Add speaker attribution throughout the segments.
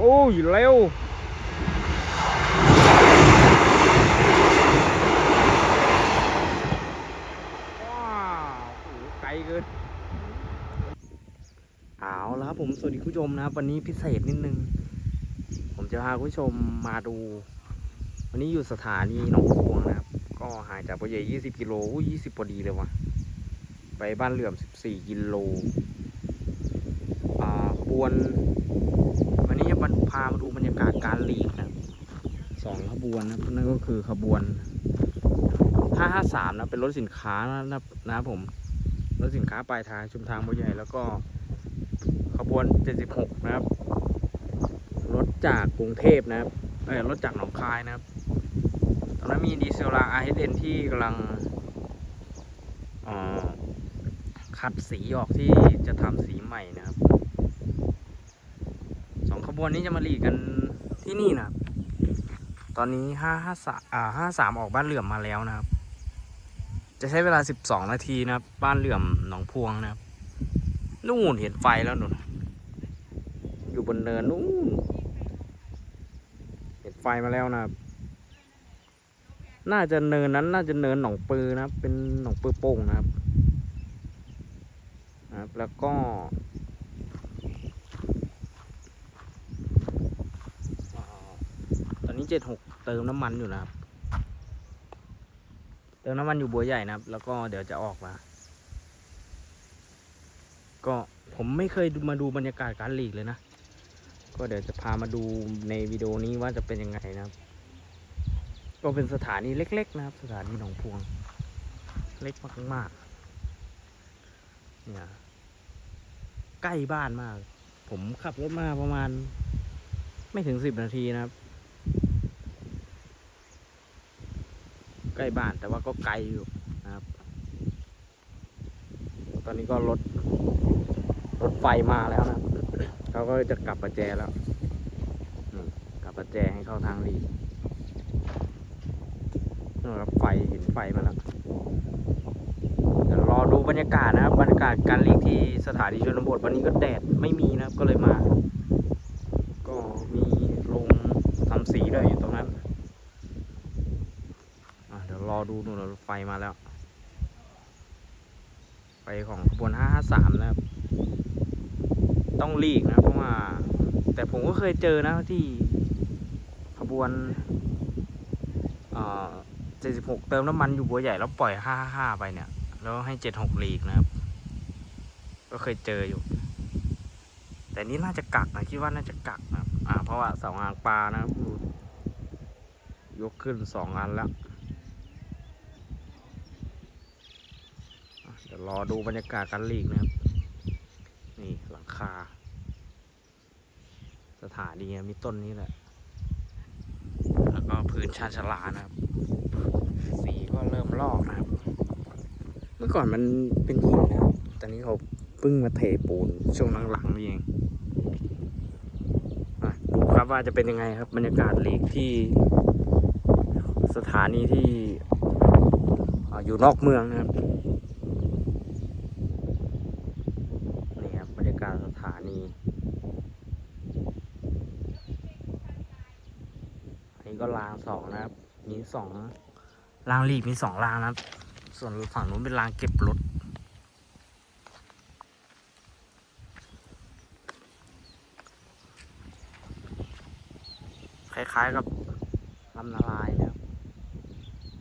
Speaker 1: โอ้ยเร็วว้าวโอ้โหไกลเกินเอาแล้วครับผมสวัสดีคุณผู้ชมนะครับวันนี้พิเศษนิดนึง ผมจะพาคุณผู้ชมมาดู วันนี้อยู่สถานีหนองพวงนะครับ ก็ห่างจากปะเย่20กิโลอุ้ย20พอดีเลยว่ะ ไปบ้านเหลื่อม14กิโลอ่าขบวนันพามาดูบรรยากาศการลีดนะสองขบวนนะนั่นก็คือขบวน 553 นะเป็นรถสินค้านะครับนะผมรถสินค้าปลายทางชุมทางบัวใหญ่แล้วก็ขบวน 76 นะครับ รถจากกรุงเทพนะครับเออรถจากหนองคายนะครับ ตอนนั้นมีดีเซลลา RSN ที่กำลังขัดสีออกที่จะทำสีใหม่นะครับ บวนนี้จะมาหลีกันที่นี่นะครับ ตอนนี้ห้าห้าสามอ่าห้าสามออกบ้านเหลื่อมมาแล้วนะครับ จะใช้เวลาสิบสองนาทีนะครับ บ้านเหลื่อมหนองพวงนะครับนู่นเห็นไฟแล้วนู่นอยู่บนเนินนู่นเห็นไฟมาแล้วนะครับ น่าจะเนินนั้น น่าจะเนินหนองปือนะครับ เป็นหนองปือโป่งนะครับนะครับ แล้วก็อ่าตอนนี้ เจ็ดหกเติมน้ำมันอยู่นะครับ เติมน้ำมันอยู่บัวใหญ่นะครับ แล้วก็เดี๋ยวจะออกมา ก็ผมไม่เคยมาดูบรรยากาศการหลีกเลยนะ ก็เดี๋ยวจะพามาดูในวิดีโอนี้ว่าจะเป็นยังไงนะครับ ก็เป็นสถานีเล็ก ๆ นะครับ สถานีหนองพวง เล็กมากๆเนี่ยใกล้บ้านมาก ผมขับรถมาประมาณ ไม่ถึงสิบนาทีนะครับ ใกล้บ้านแต่ว่าก็ไกลอยู่นะครับ ตอนนี้ก็รถรถไฟมาแล้วนะเขาก็จะกลับประแจแล้วกลับประแจให้เข้าทางรีนู่นครับไฟเห็นไฟมาแล้วเดี๋ยวรอดูบรรยากาศนะครับบรรยากาศการลีกที่สถานีชนบทวันนี้ก็แดดไม่มีนะครับก็เลยมา ก็มีลงทำสีด้วยอยู่ตรงนั้นอะเดี๋ยวรอดูนู่นรถไฟมาแล้ว ไฟของขบวน 553 นะครับ ต้องลีกนะเพราะว่า แต่ผมก็เคยเจอนะที่ขบวนเอ่อ76 เติมน้ำมันอยู่บัวใหญ่แล้วปล่อย 555 ไปเนี่ย แล้วให้ 76ลีกนะครับ ก็เคยเจออยู่ แต่นี้น่าจะกักนะคิดว่าน่าจะกักนะครับ อ่าเพราะว่าเสาอางปลานะครับยกขึ้นสองอันแล้วอะเดี๋ ยวรอดูบรรยากาศการลีกนะครับ นี่หลังคา สถานีมีต้นนี้แหละ แล้วก็พื้นชานชลานะครับ สีก็เริ่มลอกนะครับ เมื่อก่อนมันเป็นหินนะครับ ตอนนี้เขาเพิ่งมาเทปูนช่วงหลังๆนี่เองดูครับว่าจะเป็นยังไงครับบรรยากาศลีกที่สถานีที่อยู่นอกเมืองนะครับ นี่ครับบรรยากาศสถานีอันนี้ก็ราง สองนะครับ มีสองรางลีกมีสองรางนะครับ ส่วนฝั่งนู้นเป็นรางเก็บรถคล้าย ๆ กับลำนาลายนะครับ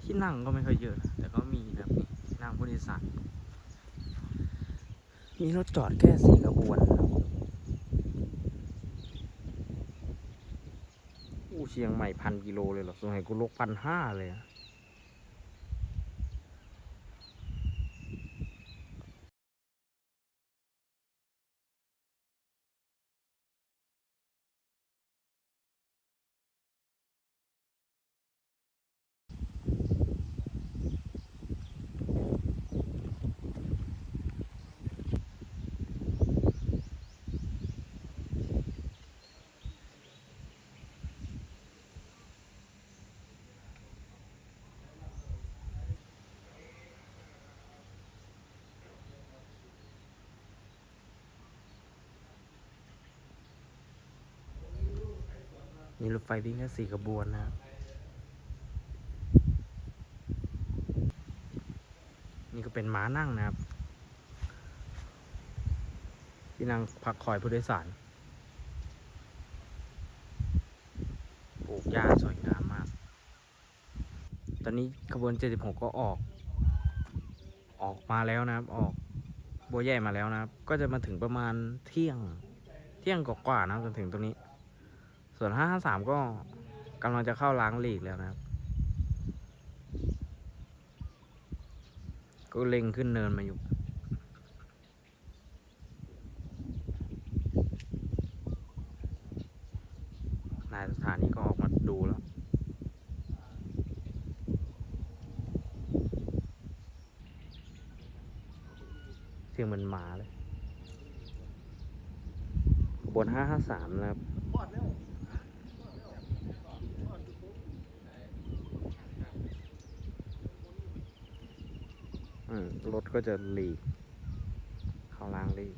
Speaker 1: ที่นั่งก็ไม่ค่อยเยอะ แต่ก็มีนะครับนั่งผู้โดยสารมีรถจอดแค่สี่ขบวนครับ เชียงใหม่พันกิโลเลยเหรอสงสัยกูลกพันห้าเลยอะ มีรถไฟวิ่งแค่สี่ขบวนนะครับนี่ก็เป็นม้านั่งนะครับ ที่นั่งพักคอยผู้โดยสารปลูกหญ้าสวยงามมาก ตอนนี้ขบวน 76 ก็ออก ออกมาแล้วนะครับ ออกบัวใหญ่มาแล้วนะครับ ก็จะมาถึงประมาณเที่ยง เที่ยงกว่าๆนะจนถึงตรงนี้ ส่วน 553 ก็กำลังจะเข้าล้างหลีกแล้วนะครับ ก็เล็งขึ้นเนินมาอยู่ นายสถานีก็ออกมาดูแล้วเสียงเหมันหมาเลย บน 553 นะครับ อืมรถ ก็จะหลีกเข้าล้างลี
Speaker 2: บ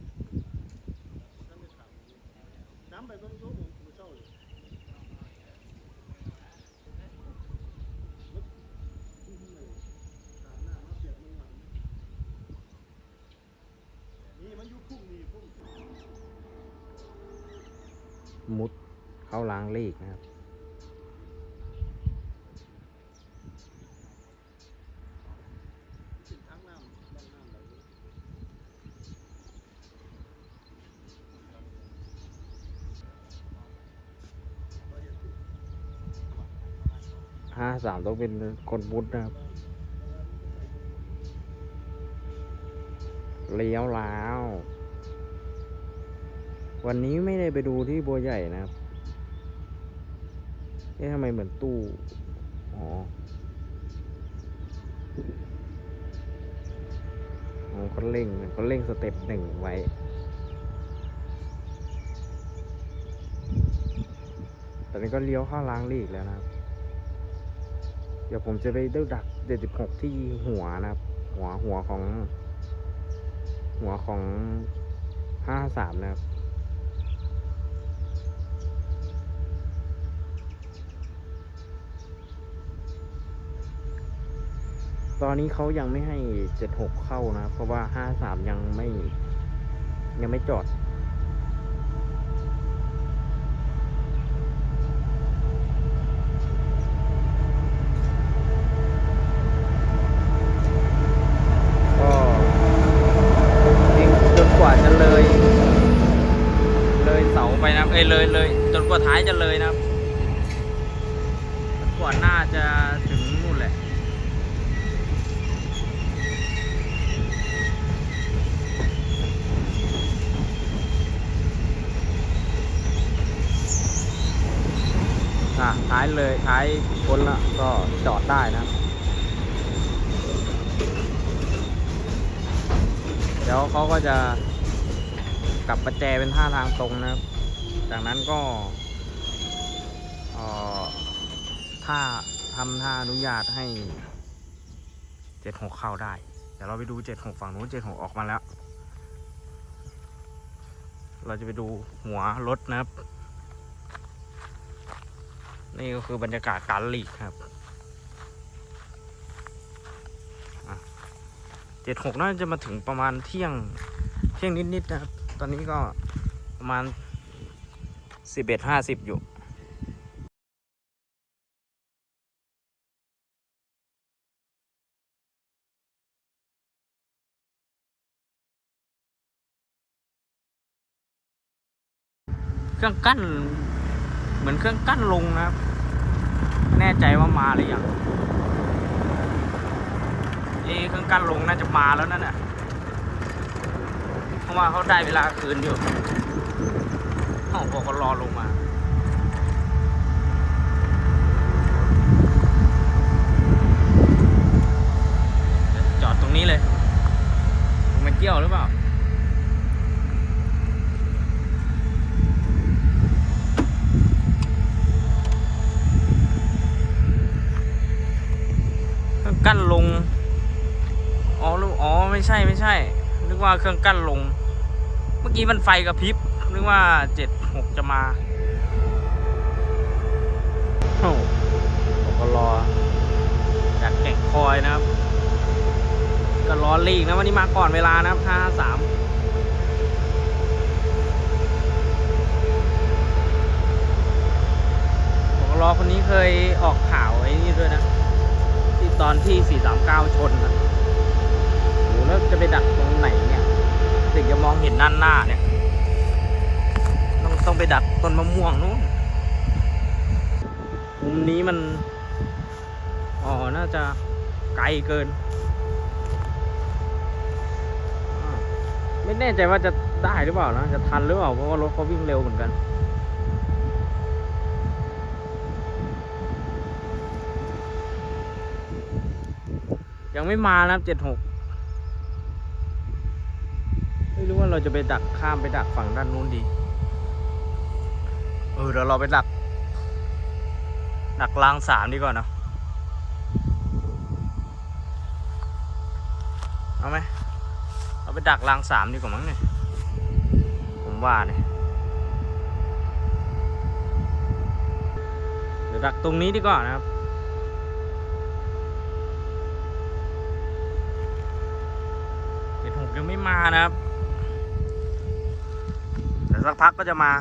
Speaker 2: มุ
Speaker 1: ดเข้าล้างลีขนะครับ
Speaker 2: สินทางน้ำด้านน้ำไหล
Speaker 1: ห้า สามต้องเป็นคนมุดนะครับ เลี้ยวแล้ว วันนี้ไม่ได้ไปดูที่บัวใหญ่นะครับ เอ๊ะทำไมเหมือนตู้ อ๋ออ๋อเขาเร่งเขาเร่งสเต็ปหนึ่งไว้ตอนนี้ก็เลี้ยวเข้าล้างลีกแล้วนะครับ เดี๋ยวผมจะไปดูดักเจ็ดสิบหกที่หัวนะครับ หัวหัวของ หัวของห้าสามนะครับตอนนี้เขายังไม่ให้เจ็ดหกเข้านะครับเพราะว่าห้าสามยังไม่ ยังไม่จอด เอ้ยเลยเลยจนกว่าท้ายจะเลยนะครับกว่าหน้าจะถึงนู่นแหละอะท้ายเลยท้ายพ้นละก็จอดได้นะ เดี๋ยวเขาก็จะกลับประแจเป็นท่าทางตรงนะครับ จากนั้นก็เอ่อถ้าทำท่าอนุญาตให้เจ็ดหกเข้าได้ เดี๋ยวเราไปดูเจ็ดหกฝั่งนู้นเจ็ดหกออกมาแล้ว เราจะไปดูหัวรถนะครับ นี่ก็คือบรรยากาศการหลีกครับเจ็ดหกน่าจะมาถึงประมาณเที่ยงเที่ยงนิดๆนะครับ ตอนนี้ก็ประมาณ สิบเอ็ดห้าสิบอยู่เครื่องกั้นเหมือนเครื่องกั้นลงนะครับ แน่ใจว่ามาหรือยังเอเครื่องกั้นลงน่าจะมาแล้วนั่นแหละเพราะว่าเขาได้เวลาคืนอยู่ เขาบอกก็รอลงมาจอดตรงนี้เลยลงมาเกี่ยวหรือเปล่าเครื่องกั้นลง อ๋อรู้อ๋อ ไม่ใช่ ไม่ใช่ นึกว่าเครื่องกั้นลง เมื่อกี้มันไฟกระพริบ นึกว่าเจ็ด หกจะมาโอ้ผมก็รอจากแก่งคอยนะครับ ก็รอลีกนะวันนี้มาก่อนเวลานะครับห้าสามผมก็รอคนนี้เคยออกข่าวไอ้นี่ด้วยนะ ที่ตอนที่ 439 ชนนะโหแล้วจะไปดักตรงไหนเนี่ย ถึงจะมองเห็นด้านหน้าเนี่ย ต้องไปดักต้นมะม่วงนู้นมุมนี้มัน อ๋อ น่าจะไกลเกิน ไม่แน่ใจว่าจะได้หรือเปล่านะ จะทันหรือเปล่า เพราะว่ารถเขาวิ่งเร็วเหมือนกัน ยังไม่มานะครับเจ็ดหกไม่รู้ว่าเราจะไปดักข้ามไปดักฝั่งด้านนู้นดี ออเดี๋ยวเราไปดักดักรางสามดีกว่าเนอะเอาไหมเราไปดักรางสามดีกว่ามั้งเนี่ยผมว่าเนี่ยเดี๋ยวดักตรงนี้ดีกว่านะครับเจ็ดหกยังไม่มานะครับเดี๋ยวสักพักก็จะมา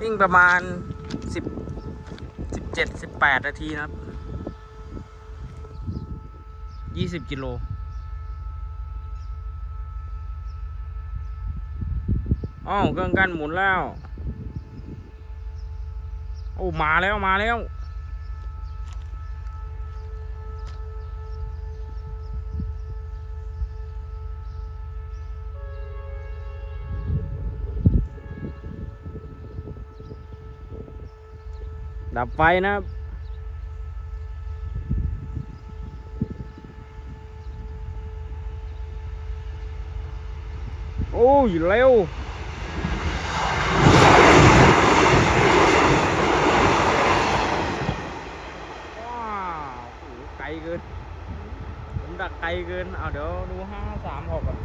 Speaker 1: วิ่งประมาณสิบสิบเจ็ดสิบแปดนาทีนะครับยี่สิบกิโลอ้าวเครื่องกันหมุนแล้ว โอ้ มาแล้วมาแล้ว ดับไฟนะครับโอ้ยเร็วว้าโอ้ไกลเกินผมดักไกลเกิน เอาเดี๋ยวดูห้าสามหกก่อน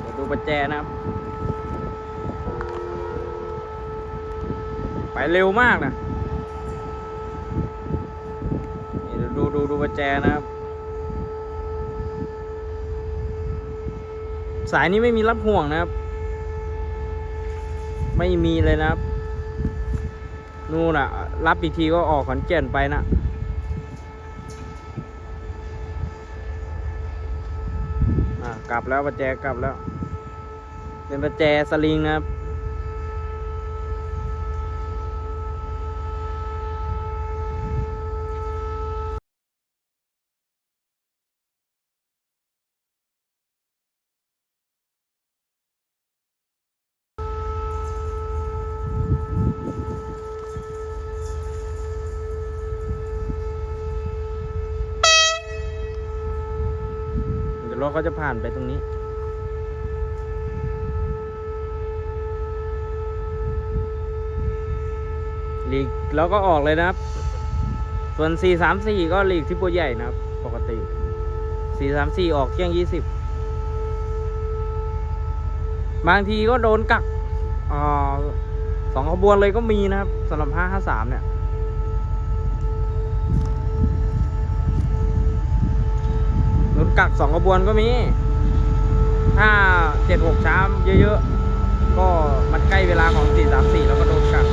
Speaker 1: เดี๋ยวดูประแจนะครับ ไปเร็วมากนะนี่ดูดูดูประแจนะครับ สายนี้ไม่มีรับห่วงนะครับ ไม่มีเลยนะครับ นู่นอะรับอีกทีก็ออกขอนแก่นไปนะอะกลับแล้วประแจกลับแล้ว เป็นประแจสลิงนะครับ ยวรถเขาจะผ่านไปตรงนี้ หลีกแล้วก็ออกเลยนะครับ ส่วน 434 ก็หลีกที่ปัวใหญ่นะครับ ปกติ 434 ออกเที่ยง 20 บางทีก็โดนกักอ่าสองขบวนเลยก็มีนะครับสำหรับ 553 เนี่ย กักสองขบวนก็มี ถ้าเจ็ดหกช้าเยอะๆ ก็มันใกล้เวลาของสี่สามสี่แล้วก็โดนกัก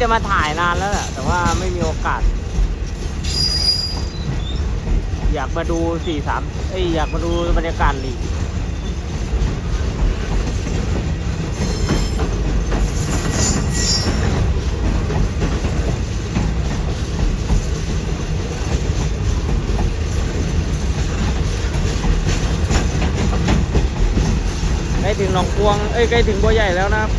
Speaker 1: จะมาถ่ายนานแล้วแหละแต่ว่าไม่มีโอกาส อยากมาดูสี่สามเอ้ยอยากมาดูบรรยากาศลีกใกล้ถึงหนองกวง เอ้ยใกล้ถึงบัวใหญ่แล้วนะครับ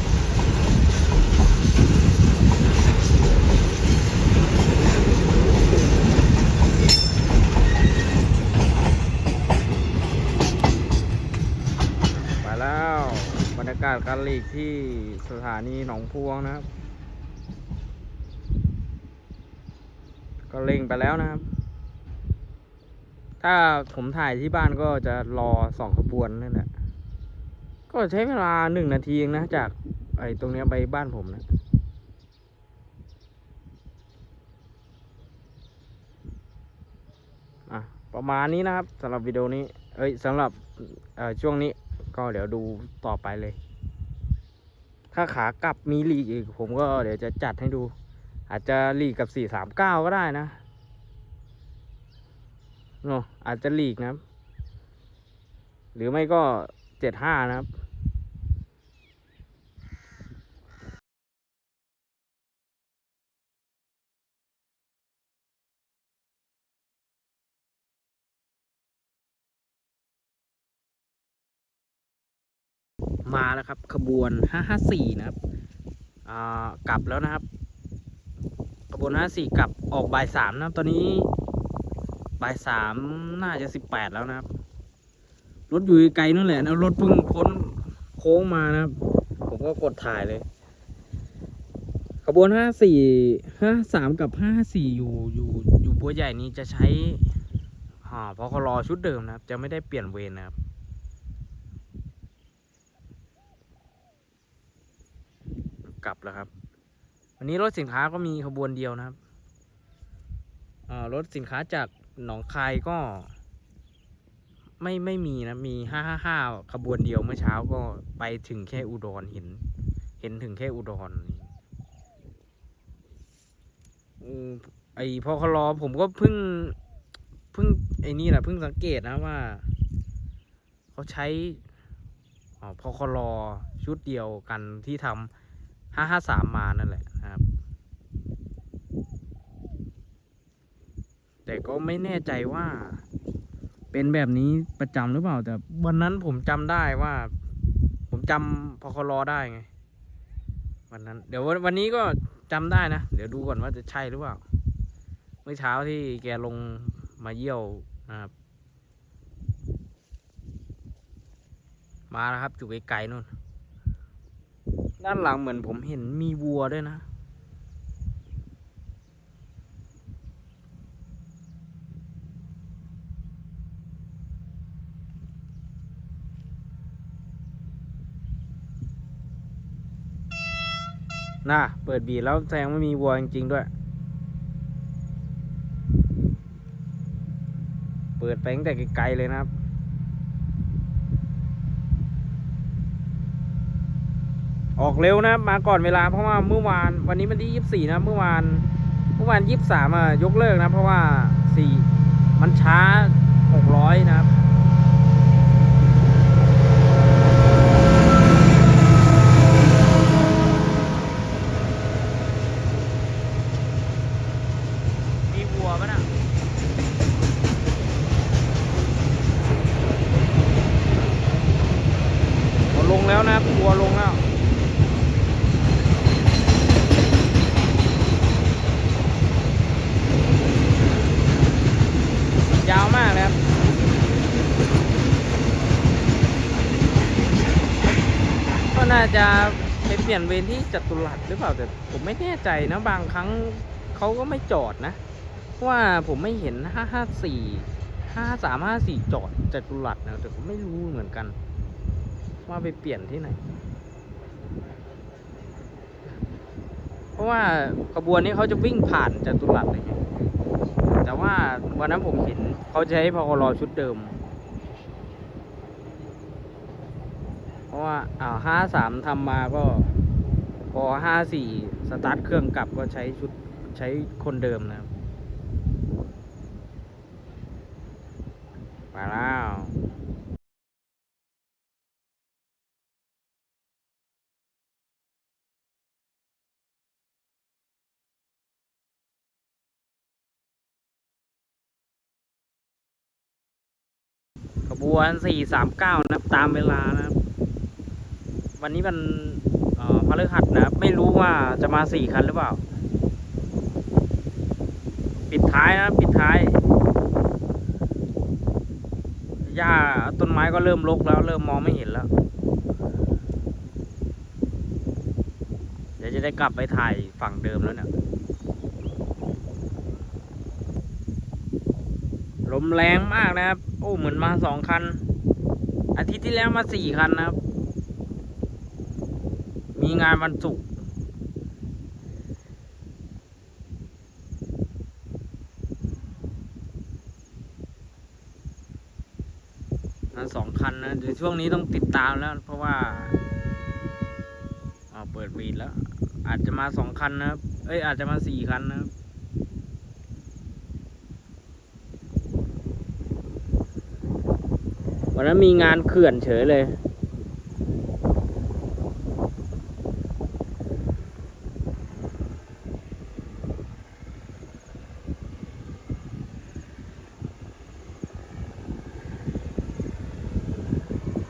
Speaker 1: กาศการหลีกที่สถานีหนองพวงนะครับ ก็เล็งไปแล้วนะครับ ถ้าผมถ่ายที่บ้านก็จะรอสองขบวนนั่นแหละก็ใช้เวลาหนึ่งนาทีเองนะ จากไอ้ตรงนี้ไปบ้านผมนะอะประมาณนี้นะครับสำหรับวิดีโอนี้ เอ้ยสำหรับช่วงนี้ก็เดี๋ยวดูต่อไปเลย ถ้าขากลับมีลีกอีก ผมก็เดี๋ยวจะจัดให้ดู อาจจะลีกกับสี่สามเก้าก็ได้นะเนาะอาจจะลีกนะครับ หรือไม่ก็เจ็ดห้านะครับ มาแล้วครับ ขบวนห้าห้าสี่นะครับกลับแล้วนะครับ ขบวนห้าสี่กลับออกบ่ายสามนะครับ ตอนนี้บ่ายสามน่าจะสิบแปดแล้วนะครับ รถอยู่ไกลนั่นแหละนะรถเพิ่งพ้นโค้งมานะครับ ผมก็กดถ่ายเลย ขบวนห้าสี่ห้าสามกับห้าสี่อยู่อยู่อยู่บัวใหญ่นี้จะใช้อ่าพอเขารอชุดเดิมนะครับ จะไม่ได้เปลี่ยนเวรนะครับ กลับแล้วครับ วันนี้รถสินค้าก็มีขบวนเดียวนะครับอ่ารถสินค้าจากหนองคายก็ ไม่ไม่มีนะมีห้าห้าห้าขบวนเดียวเมื่อเช้าก็ไปถึงแค่อุดรเห็น เห็นถึงแค่อุดรอืมไอพอคลอผมก็เพิ่งเพิ่งไอนี่แหละเพิ่งสังเกตนะว่า เขาใช้อ๋อพอคลอชุดเดียวกันที่ทำ ห้าห้าสามมานั่นแหละนะครับ แต่ก็ไม่แน่ใจว่า เป็นแบบนี้ประจำหรือเปล่า แต่วันนั้นผมจำได้ว่า ผมจำพอคลอได้ไง วันนั้น เดี๋ยววันวันนี้ก็จำได้นะ เดี๋ยวดูก่อนว่าจะใช่หรือเปล่า เมื่อเช้าที่แกลงมาเยี่ยวนะครับ มาแล้วครับอยู่ไกลๆนู่น ด้านหลังเหมือนผมเห็นมีวัวด้วยนะ น่ะ เปิดบีแล้วแสดงว่มีวัวจริงๆด้วย เปิดไปตั้งแต่ไกลๆเลยนะครับ ออกเร็วนะมาก่อนเวลาเพราะว่าเมื่อวานวันนี้วันที่ยี่สิบสี่นะเมื่อวานเมื่อวานยี่สิบสามอะยกเลิกนะ เพราะว่าสี่มันช้าหกร้อยนะครับ มีวัวปะน่ะวัวลงแล้วนะครับวัวลงแล้ว ยาวมากเลยครับก็น่าจะไปเปลี่ยนเวรที่จัตุรัสหรือเปล่าแต่ผมไม่แน่ใจนะบางครั้งเขาก็ไม่จอดนะเพราะว่าผมไม่เห็น 554 5354 จอดจัตุรัสนะแต่ผมไม่รู้เหมือนกัน ว่าไปเปลี่ยนที่ไหน เพราะว่าขบวนนี้เขาจะวิ่งผ่านจัตุรัสเลยไง แต่ว่าวันนั้นผมเห็นเขาใช้พกรอชุดเดิม เพราะว่าอ่าห้าสามทำมาก็ พอห้าสี่สตาร์ทเครื่องกลับก็ใช้ชุดใช้คนเดิมนะครับมาแล้ว บวน439นะครับตามเวลานะครับ วันนี้มันพฤหัสนะครับ ไม่รู้ว่าจะมาสี่คันหรือเปล่า ปิดท้ายนะปิดท้ายหญ้าต้นไม้ก็เริ่มรกแล้วเริ่มมองไม่เห็นแล้ว เดี๋ยวจะได้กลับไปถ่ายฝั่งเดิมแล้วเนี่ย ลมแรงมากนะครับ โอ้เหมือนมาสองคัน อาทิตย์ที่แล้วมาสี่คันนะครับ มีงานวันศุกร์มาสองคันนะเดี๋ยวช่วงนี้ต้องติดตามแล้ว เพราะว่าอ่าเปิดวีดแล้ว อาจจะมาสองคันนะครับ เอ้ยอาจจะมาสี่คันนะครับ วันนั้นมีงานเขื่อนเฉยเลย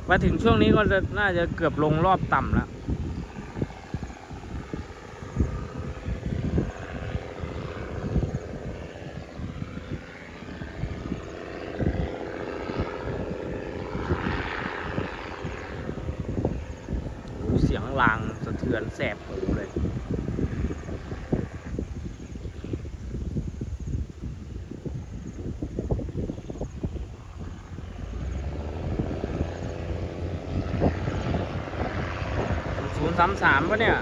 Speaker 1: มาถึงช่วงนี้ก็จะน่าจะเกือบลงรอบต่ำแล้ว โอ้โหเสียงลางสะเทือนแสบหูเลย ศู นย์สามสามปะเนี่ย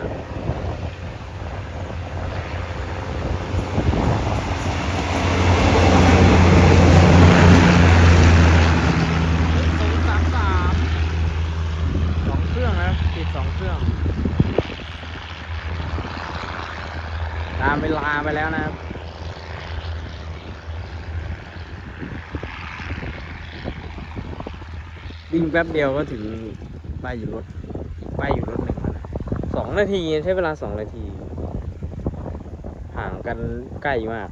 Speaker 1: ศูนย์สามสามสองเครื่องนะติดสองเครื่อง ตามเวลาไปแล้วนะครับ วิ่งแป๊บเดียวก็ถึงป้ายอยู่รถป้ายอยู่รถหนึ่งแล้วนะ สองนาทีใช้เวลาสองนาที ห่างกันใกล้มาก